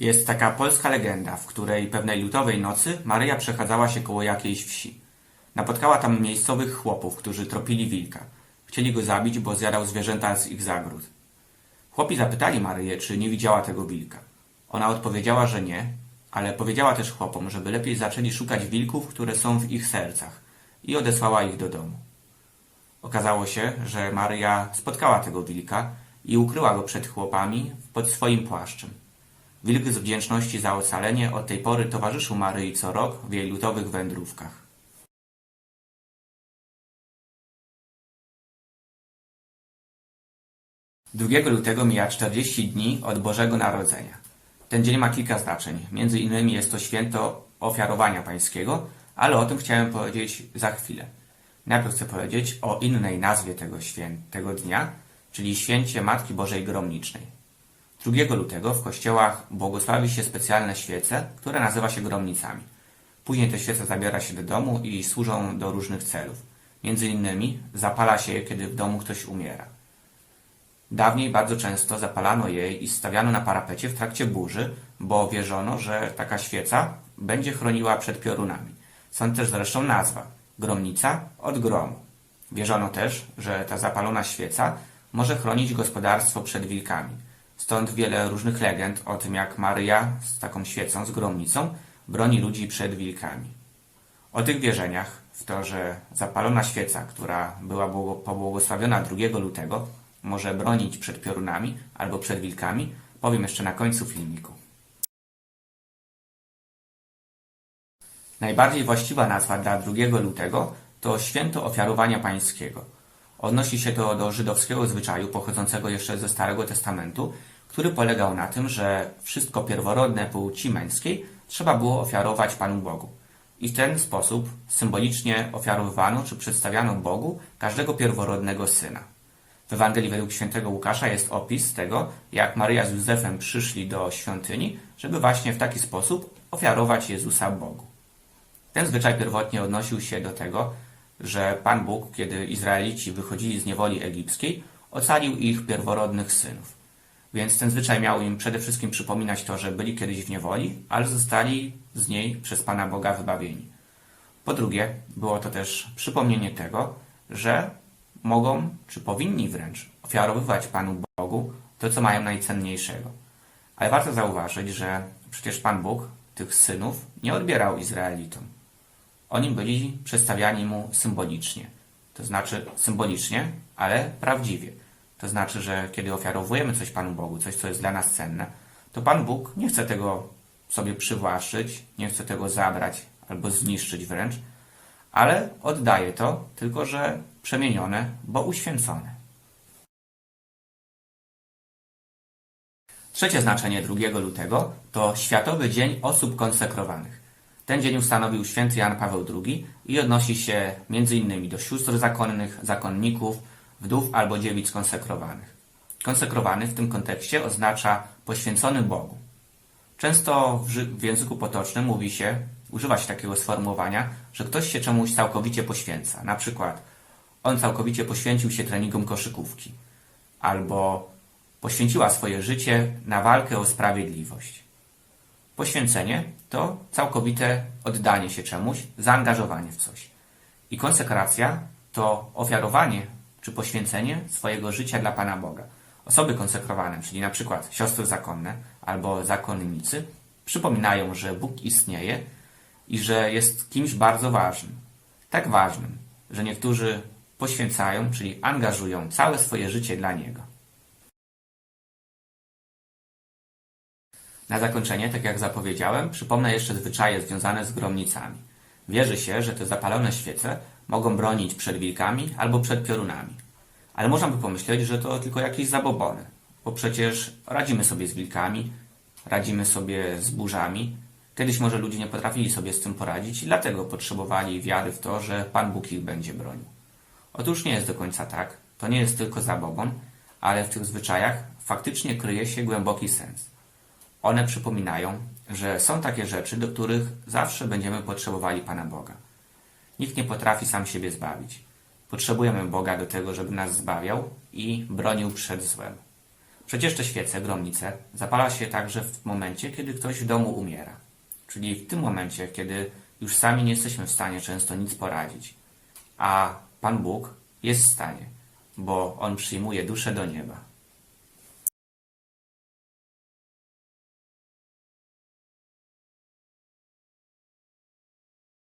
Jest taka polska legenda, w której pewnej lutowej nocy Maryja przechadzała się koło jakiejś wsi. Napotkała tam miejscowych chłopów, którzy tropili wilka. Chcieli go zabić, bo zjadał zwierzęta z ich zagród. Chłopi zapytali Maryję, czy nie widziała tego wilka. Ona odpowiedziała, że nie, ale powiedziała też chłopom, żeby lepiej zaczęli szukać wilków, które są w ich sercach i odesłała ich do domu. Okazało się, że Maryja spotkała tego wilka i ukryła go przed chłopami pod swoim płaszczem. Wilk z wdzięczności za ocalenie od tej pory towarzyszył Maryi co rok w jej lutowych wędrówkach. Drugiego lutego mija 40 dni od Bożego Narodzenia. Ten dzień ma kilka znaczeń. Między innymi jest to święto ofiarowania pańskiego, ale o tym chciałem powiedzieć za chwilę. Najpierw chcę powiedzieć o innej nazwie tego, świę... tego dnia, czyli święcie Matki Bożej Gromnicznej. 2 lutego w kościołach błogosławi się specjalne świece, które nazywa się gromnicami. Później te świece zabiera się do domu i służą do różnych celów. Między innymi zapala się je, kiedy w domu ktoś umiera. Dawniej bardzo często zapalano je i stawiano na parapecie w trakcie burzy, bo wierzono, że taka świeca będzie chroniła przed piorunami. Stąd też zresztą nazwa gromnica od gromu. Wierzono też, że ta zapalona świeca może chronić gospodarstwo przed wilkami. Stąd wiele różnych legend o tym, jak Maryja z taką świecą, z gromnicą, broni ludzi przed wilkami. O tych wierzeniach, w to, że zapalona świeca, która była błogo- pobłogosławiona 2 lutego, może bronić przed piorunami albo przed wilkami, powiem jeszcze na końcu filmiku. Najbardziej właściwa nazwa dla 2 lutego to święto ofiarowania pańskiego. Odnosi się to do żydowskiego zwyczaju pochodzącego jeszcze ze Starego Testamentu, który polegał na tym, że wszystko pierworodne płci męskiej trzeba było ofiarować Panu Bogu. I w ten sposób symbolicznie ofiarowywano czy przedstawiano Bogu każdego pierworodnego syna. W Ewangelii według świętego Łukasza jest opis tego, jak Maryja z Józefem przyszli do świątyni, żeby właśnie w taki sposób ofiarować Jezusa Bogu. Ten zwyczaj pierwotnie odnosił się do tego, że Pan Bóg, kiedy Izraelici wychodzili z niewoli egipskiej, ocalił ich pierworodnych synów. Więc ten zwyczaj miał im przede wszystkim przypominać to, że byli kiedyś w niewoli, ale zostali z niej przez Pana Boga wybawieni. Po drugie, było to też przypomnienie tego, że mogą, czy powinni wręcz, ofiarowywać Panu Bogu to, co mają najcenniejszego. Ale warto zauważyć, że przecież Pan Bóg tych synów nie odbierał Izraelitom. Oni byli przedstawiani mu symbolicznie. To znaczy symbolicznie, ale prawdziwie. To znaczy, że kiedy ofiarowujemy coś Panu Bogu, coś, co jest dla nas cenne, to Pan Bóg nie chce tego sobie przywłaszczyć, nie chce tego zabrać albo zniszczyć wręcz, ale oddaje to, tylko że przemienione, bo uświęcone. Trzecie znaczenie 2 lutego to Światowy Dzień Osób Konsekrowanych. Ten dzień ustanowił święty Jan Paweł II i odnosi się m.in. do sióstr zakonnych, zakonników, wdów albo dziewic konsekrowanych. Konsekrowany w tym kontekście oznacza poświęcony Bogu. Często w, języku potocznym mówi się, używa się takiego sformułowania, że ktoś się czemuś całkowicie poświęca. Na przykład on całkowicie poświęcił się treningom koszykówki albo poświęciła swoje życie na walkę o sprawiedliwość. Poświęcenie to całkowite oddanie się czemuś, zaangażowanie w coś. I konsekracja to ofiarowanie czy poświęcenie swojego życia dla Pana Boga. Osoby konsekrowane, czyli na przykład siostry zakonne albo zakonnicy, przypominają, że Bóg istnieje i że jest kimś bardzo ważnym. Tak ważnym, że niektórzy poświęcają, czyli angażują całe swoje życie dla Niego. Na zakończenie, tak jak zapowiedziałem, przypomnę jeszcze zwyczaje związane z gromnicami. Wierzy się, że te zapalone świece mogą bronić przed wilkami albo przed piorunami. Ale można by pomyśleć, że to tylko jakieś zabobony, bo przecież radzimy sobie z wilkami, radzimy sobie z burzami. Kiedyś może ludzie nie potrafili sobie z tym poradzić i dlatego potrzebowali wiary w to, że Pan Bóg ich będzie bronił. Otóż nie jest do końca tak. To nie jest tylko zabobon, ale w tych zwyczajach faktycznie kryje się głęboki sens. One przypominają, że są takie rzeczy, do których zawsze będziemy potrzebowali Pana Boga. Nikt nie potrafi sam siebie zbawić. Potrzebujemy Boga do tego, żeby nas zbawiał i bronił przed złem. Przecież te świece, gromnice, zapala się także w momencie, kiedy ktoś w domu umiera. Czyli w tym momencie, kiedy już sami nie jesteśmy w stanie często nic poradzić. A Pan Bóg jest w stanie, bo On przyjmuje duszę do nieba.